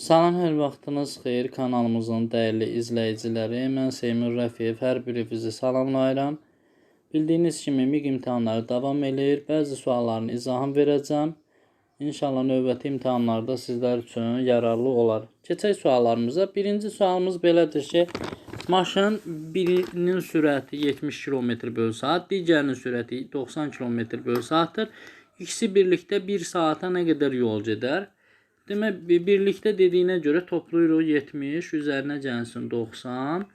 Salam, hər vaxtınız xeyir kanalımızın dəyərli izləyiciləri. Mən Seymur Rəfiyev, hər birinizi salamlayıram. Bildiyiniz kimi MİQ imtahanları davam eləyir. Bəzi sualların izahını verəcəm. İnşallah növbəti imtahanlarda sizlər üçün yararlı olar. Keçək suallarımıza. Birinci sualımız belədir ki, maşının birinin sürəti 70 km/saat, digərinin sürəti 90 km/saatdır. İkisi birlikdə 1 saata nə qədər yol gedər? Demək, bir- birlikdə dediyinə görə toplayırıq 70, üzərinə gəlsin 90,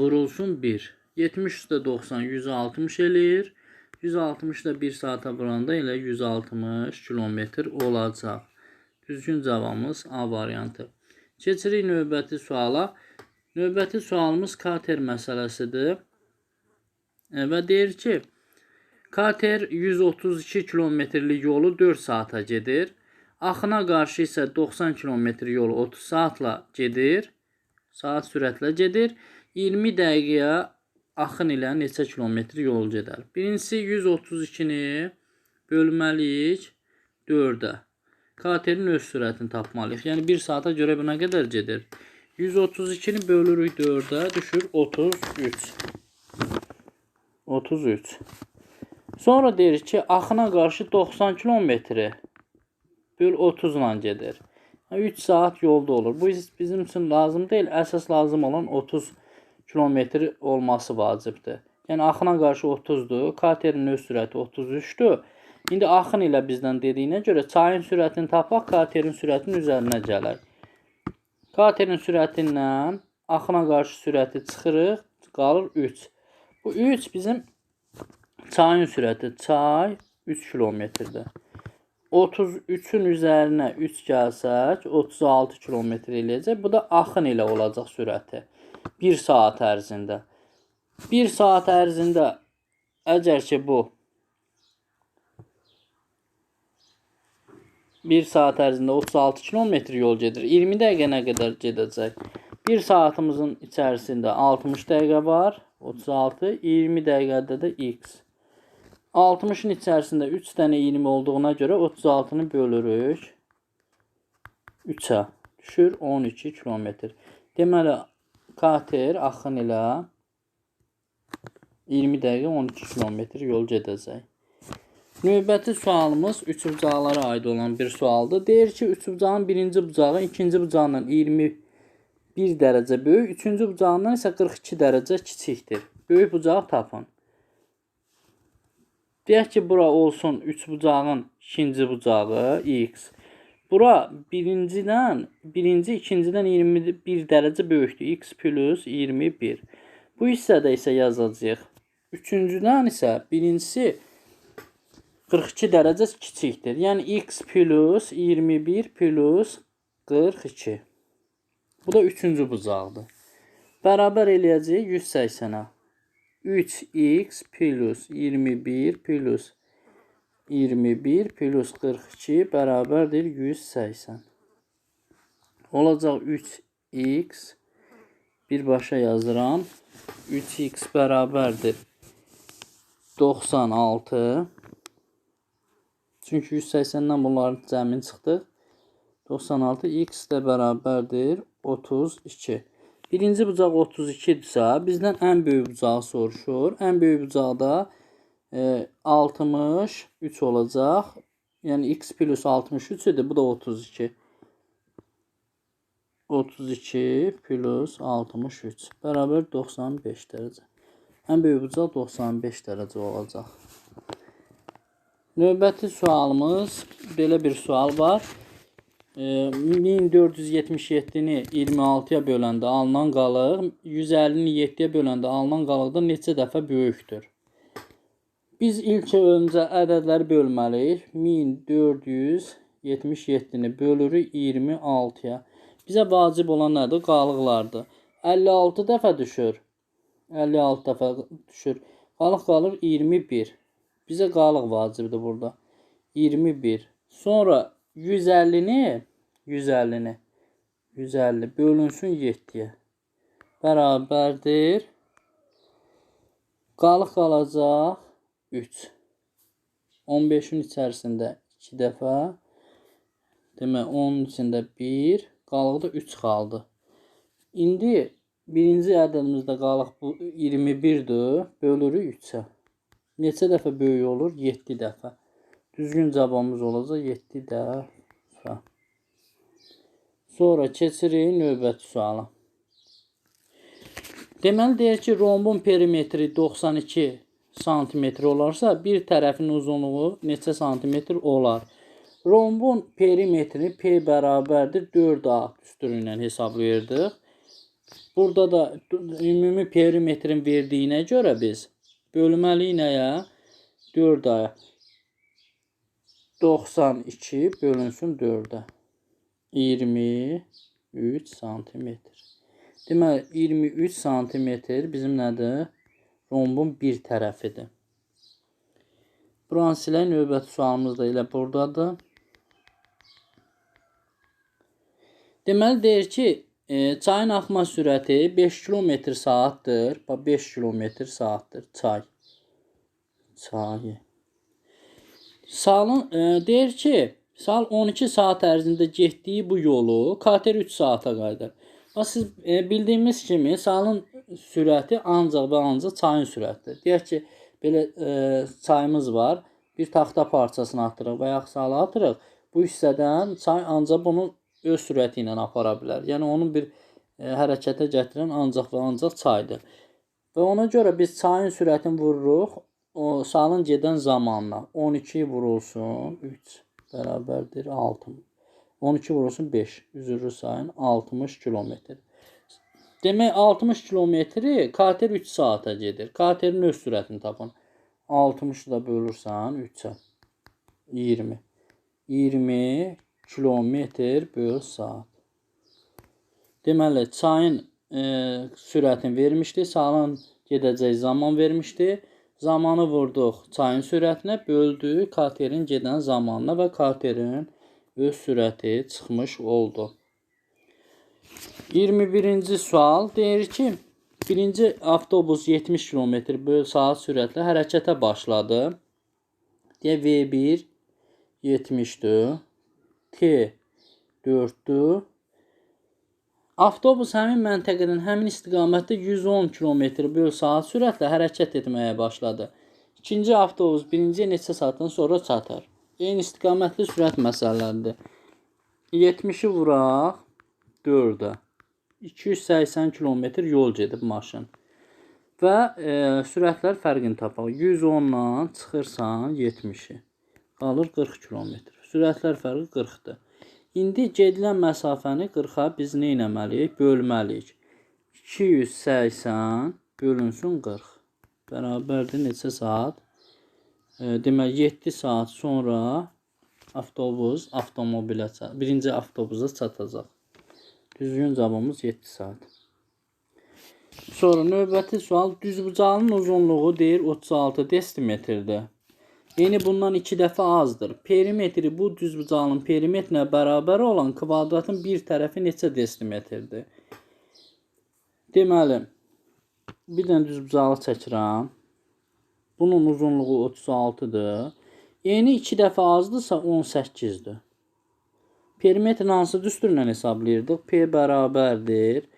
vurulsun 1. 70 üstə 90, 160 eləyir. 160 da 1 saata vuranda elə 160 kilometr olacaq. Düzgün cavabımız A variantı. Keçirik növbəti suala. Növbəti sualımız kater məsələsidir. E, Və deyir ki, Kater 132 kilometrlik yolu 4 saata gedir. Axına qarşı isə 90 kilometr yolu 30 saatla gedir. Saat sürətlə gedir. 20 dəqiqəyə axın ilə neçə kilometr yol gedər? Birincisi 132-ni bölməliyik 4-ə. Katerin öz sürətini tapmalıyıq. Yəni 1 saata görə bu nə qədər gedir? 132-ni bölürük 4-ə, düşür 33. 33. Sonra deyir ki, axına qarşı 90 kilometri böl 30 ilə gedir. 3 saat yolda olur. Bu biz- bizim üçün lazım deyil. Əsas lazım olan 30 kilometr olması vacibdir. Yəni axına qarşı 30-dur. Katerin öz sürəti 33-dür. İndi axın ilə bizdən dediyinə görə çayın sürətini tapaq, katerin sürətinin üzərinə gələk. Katerin sürətindən axına qarşı sürəti çıxırıq, qalır 3. Bu 3 bizim çayın sürəti. Çay 3 kilometrdir. 33-ün üzərinə 3 gəlsək, 36 kilometr eləyəcək. Bu da axın ilə olacaq sürəti. 1 saat ərzində. 1 saat ərzində əgər ki bu 1 saat ərzində 36 kilometr yol gedir. 20 dəqiqə nə qədər gedəcək? 1 saatımızın içərisində 60 dəqiqə var. 36, 20 dəqiqədə də x. 60-ın içərisində 3 dənə 20 olduğuna görə 36-nı bölürük 3-ə. Düşür 12 kilometr. Deməli, kater axın ilə 20 dəqiqə 12 kilometr yol gedəcək. Növbəti sualımız üçbucaqlara aid olan bir sualdır. Deyir ki, üçbucağın birinci bucağı ikinci bucağından 21 dərəcə böyük, üçüncü bucağından isə 42 dərəcə kiçikdir. Böyük bucağı tapın. Deyək ki, bura olsun 3 bucağın ikinci bucağı x. Bura birincidən, birinci ikincidən 21 dərəcə böyükdür. x plus 21. Bu hissədə isə yazacağıq. Üçüncüdən isə birincisi 42 dərəcə kiçikdir. Yəni x plus 21 plus 42. Bu da üçüncü bucaqdır. Bərabər eləyəcəyik 180-ə. 3x plus 21 plus 21 plus 42 bərabərdir 180. Olacaq 3x birbaşa yazıram. 3x bərabərdir 96. Çünki 180-dən bunların cəmini çıxdıq. 96 x də bərabərdir 32. Birinci bucaq 32-dirsə, bizdən ən böyük bucağı soruşur. Ən böyük bucaqda e, 63 olacaq. Yəni x plus 63 idi, bu da 32. 32 plus 63 bərabər 95 dərəcə. Ən böyük bucaq 95 dərəcə olacaq. Növbəti sualımız belə bir sual var. E, 1477-ni 26-ya böləndə alınan qalıq 150-ni 7-yə böləndə alınan qalıqdan neçə dəfə böyükdür? Biz ilk öncə ədədləri bölməliyik. 1477-ni bölürük 26-ya. Bizə vacib olan nədir? Qalıqlardır. 56 dəfə düşür. 56 dəfə düşür. Qalıq qalır 21. Bizə qalıq vacibdir burada. 21. Sonra 150-ni 150-ni 150 bölünsün 7-yə. Bərabərdir. Qalıq qalacaq 3. 15-in içərisində 2 dəfə Demək, onun içində 1, qalıqda 3 qaldı. İndi birinci ədədimizdə qalıq bu 21-dir. Bölürük 3-ə. Neçə dəfə böyük olur? 7 dəfə. Düzgün cavabımız olacaq 7 dəfə. Sonra keçirik növbəti suala. Deməli deyir ki, rombun perimetri 92 santimetr olarsa, bir tərəfin uzunluğu neçə santimetr olar? Rombun perimetrini P bərabərdir 4A üstürü ilə hesablayırdıq. Burada da ümumi perimetrin verdiyinə görə biz bölməliyik nəyə? 4A 92 bölünsün 4-ə. 23 santimetr. Deməli 23 santimetr bizim nədir? Rombun bir tərəfidir. Buranı silək, növbəti sualımız da elə buradadır. Deməli deyir ki, e, çayın axma sürəti 5 km saatdır. Bax 5 km saatdır çay. Çayı. Salın e, deyir ki, sal 12 saat ərzində getdiyi bu yolu kater 3 saata qayıdır. Bax siz e, bildiyimiz kimi salın sürəti ancaq və ancaq çayın sürətidir. Deyək ki, belə e, çayımız var. Bir taxta parçasını atırıq və ya salı atırıq. Bu hissədən çay ancaq bunu öz sürəti ilə apara bilər. Yəni onun bir e, hərəkətə gətirən ancaq və ancaq çaydır. Və ona görə biz çayın sürətini vururuq o salın gedən zamanla 12 vurulsun 3 bərabərdir 6. 12 vurulsun 5. Üzrü sayın 60 kilometr. Demək 60 kilometri kater 3 saata gedir. Katerin öz sürətini tapın. 60-ı da bölürsən 3-ə. 20. 20 kilometr böl saat. Deməli, çayın e, sürətini vermişdi, salın gedəcək zaman vermişdi. Zamanı vurduq çayın sürətinə, böldük katerin gedən zamanına və katerin öz sürəti çıxmış oldu. 21-ci sual deyir ki, birinci avtobus 70 km böl saat sürətlə hərəkətə başladı. Deyə V1 70-dür. T 4-dür. Avtobus həmin məntəqədən həmin istiqamətdə 110 km böl saat sürətlə hərəkət etməyə başladı. İkinci avtobus birinciyə neçə saatdan sonra çatar? Eyni istiqamətli sürət məsələləridir. 70-i vuraq 4-ə. 280 km yol gedib maşın. Və e, sürətlər fərqini tapaq. 110-dan çıxırsan 70-i. Qalır 40 km. Sürətlər fərqi 40-dır. İndi gedilən məsafəni 40-a biz nə etməliyik? Bölməliyik. 280 bölünsün 40. Bərabərdir neçə saat? E, demək 7 saat sonra avtobus avtomobilə birinci avtobusa çatacaq. Düzgün cavabımız 7 saat. Sonra növbəti sual düzbucağının uzunluğu deyir 36 desimetrdir. Yəni bundan 2 dəfə azdır. Perimetri bu düzbucağın perimetrinə bərabər olan kvadratın bir tərəfi neçə desimetrdir? Deməli, bir dənə düzbucağı çəkirəm. Bunun uzunluğu 36-dır. Yəni 2 dəfə azdırsa 18-dir. Perimetrin hansı düsturla hesablayırdıq? P bərabərdir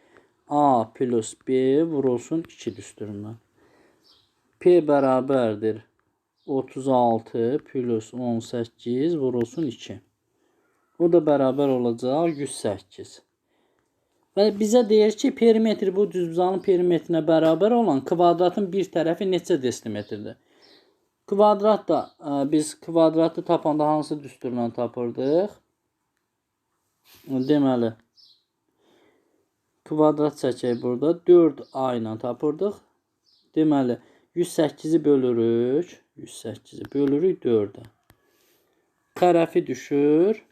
A plus B vurulsun 2 düsturundan. P bərabərdir 36 plus 18 vurulsun 2. Bu da bərabər olacaq 108. Və bizə deyir ki, perimetri bu düzbucağın perimetrinə bərabər olan kvadratın bir tərəfi neçə desimetrdir? Kvadrat da ə, biz kvadratı tapanda hansı düsturla tapırdıq? Deməli, kvadrat çəkək burada 4a ilə tapırdıq. Deməli, 108-i bölürük. 108-i bölürük 4-ə. Tərəfi düşür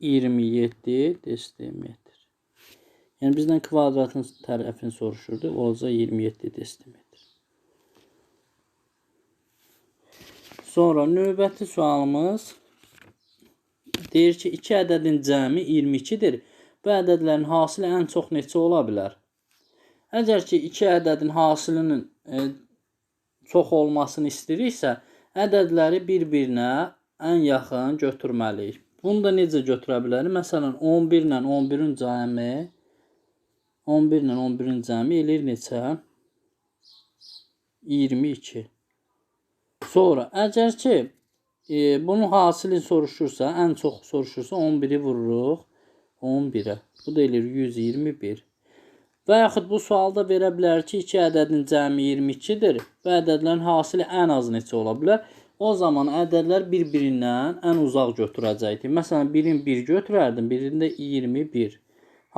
27 desimetr. Yəni bizdən kvadratın tərəfini soruşurdu. Olacaq 27 desimetr. Sonra növbəti sualımız deyir ki, 2 ədədin cəmi 22-dir. Bu ədədlərin hasili ən çox neçə ola bilər? Əgər ki, 2 ədədin hasilinin çox olmasını istəyiriksə, ədədləri bir-birinə ən yaxın götürməliyik. Bunu da necə götürə bilərik? Məsələn, 11 ilə 11-in cəmi 11 ilə 11-in cəmi eləyir neçə? 22. Sonra əgər ki e, bunun hasilini soruşursa, ən çox soruşursa 11-i vururuq 11-ə. Bu da eləyir 121. Və yaxud bu sualda verə bilər ki, iki ədədin cəmi 22-dir və ədədlərin hasili ən az neçə ola bilər? O zaman ədədlər bir-birindən ən uzaq götürəcəkdik. Məsələn, 1-in 1 götürərdim, birində 21.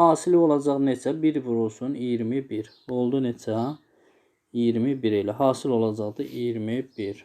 Hasili olacaq neçə? 1 vurulsun 21. Oldu neçə? 21 elə. Hasil olacaqdı 21.